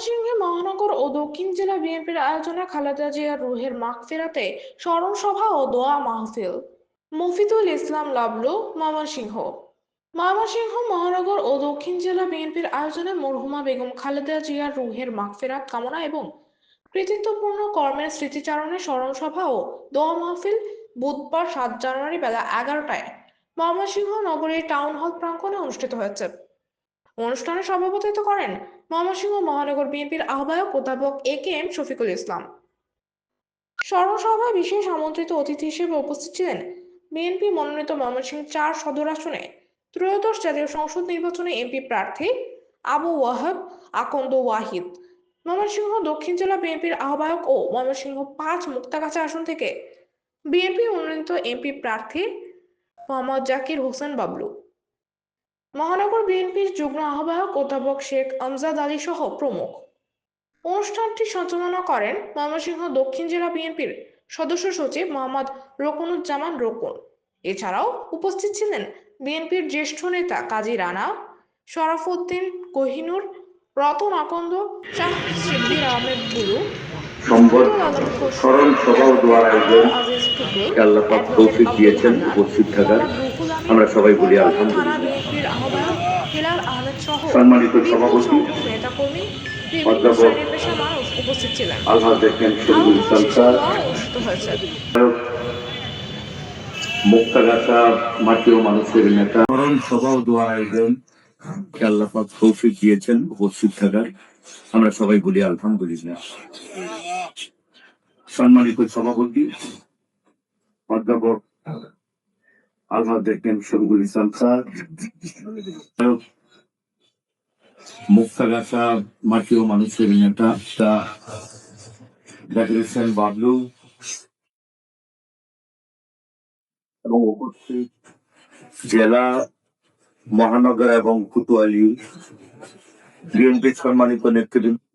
ময়মনসিংহে মহানগর ও দক্ষিণ জেলা বিএনপির আয়োজনে খালেদা জিয়ার রুহের মাগফিরাতে স্মরণ সভা ও দোয়া মাহফিল। মফিদুল ইসলাম লাবলু, ময়মনসিংহ। ময়মনসিংহ মহানগর ও দক্ষিণ জেলা বিএনপির আয়োজনে মরহুমা বেগম খালেদা জিয়ার রুহের মাগফিরাত কামনা এবং কৃতিত্বপূর্ণ কর্মের স্মৃতিচারণে স্মরণ সভা ও দোয়া মাহফিল বুধবার সাত জানুয়ারি বেলা এগারোটায় ময়মনসিংহ নগরীর টাউন হল প্রাঙ্গণে অনুষ্ঠিত হয়েছে। অনুষ্ঠানে সভাপতিত্ব করেন ময়মনসিংহ মহানগর বিএনপির আহ্বায়ক অধ্যাপক এ কে এম শফিকুল ইসলাম। স্মরণসভায় বিশেষ আমন্ত্রিত অতিথি হিসেবে উপস্থিত ছিলেন বিএনপি মনোনীত ময়মনসিংহ চার সদর আসনে ত্রয়োদশ জাতীয় সংসদ নির্বাচনে এমপি প্রার্থী আবু ওয়াহাব, আকন্দ ওয়াহিদ। ময়মনসিংহ দক্ষিণ জেলা বিএনপির আহ্বায়ক ও ময়মনসিংহ পাঁচ মুক্তাগাছা আসন থেকে বিএনপি মনোনীত এমপি প্রার্থী মোহাম্মদ জাকির হোসেন বাবলু। মহানগর বিএনপির যুগ্ম আহ্বায়ক অধ্যাপক শেখ আমজাদ আলী সহ প্রমুখ। অনুষ্ঠানটি সঞ্চালনা করেন ময়মনসিংহ দক্ষিণ জেলা বিএনপির সদস্য সচিব মোহাম্মদ রকুনুজ্জামান রকুন। এছাড়াও উপস্থিত ছিলেন বিএনপির জ্যেষ্ঠ নেতা কাজী রানা শরাফউদ্দিন কোহিনুর রতন আকন্দ শাহ আহমেদ বুলু সম্পদ শহীদুল আলম খসরু, স্মরণ সভা ও দোয়ার আয়োজন আল্লাহ পাক দিয়েছেন উপস্থিত থাকার। আমরা সবাই বলি আলহামদুলিল্লাহ। আহ্বায়ক আহমেদ সহ নেতাকর্মী বিভিন্ন পেশার মানুষ উপস্থিত ছিলেন। হয়েছে। মুক্তাগাছা মানুষের নেতা। স্মরণ সভা ও দোয়া আয়োজন আল্লাহ পাক তৌফিক দিয়েছেন উপস্থিত থাকার। আমরা সবাই বলি আলহামদুলিল্লাহ। সম্মানিত সভাপতি অধ্যাপক আলহাজ দেখেন শহীদুল ইসলাম স্যার মুক্তাগাছা মাটি ও মানুষের তা জাকির বাবলু। এবং জেলা, মহানগর এবং কুতুয়ালি বিএনপি সম্মানিত নেতৃবৃন্দ।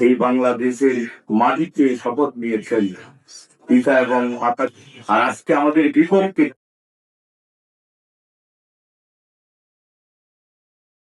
এই বাংলাদেশের মাটিতে শপথ নিয়েছেন। পিতা এবং মাতা। আর আজকে আমাদের বিপক্ষে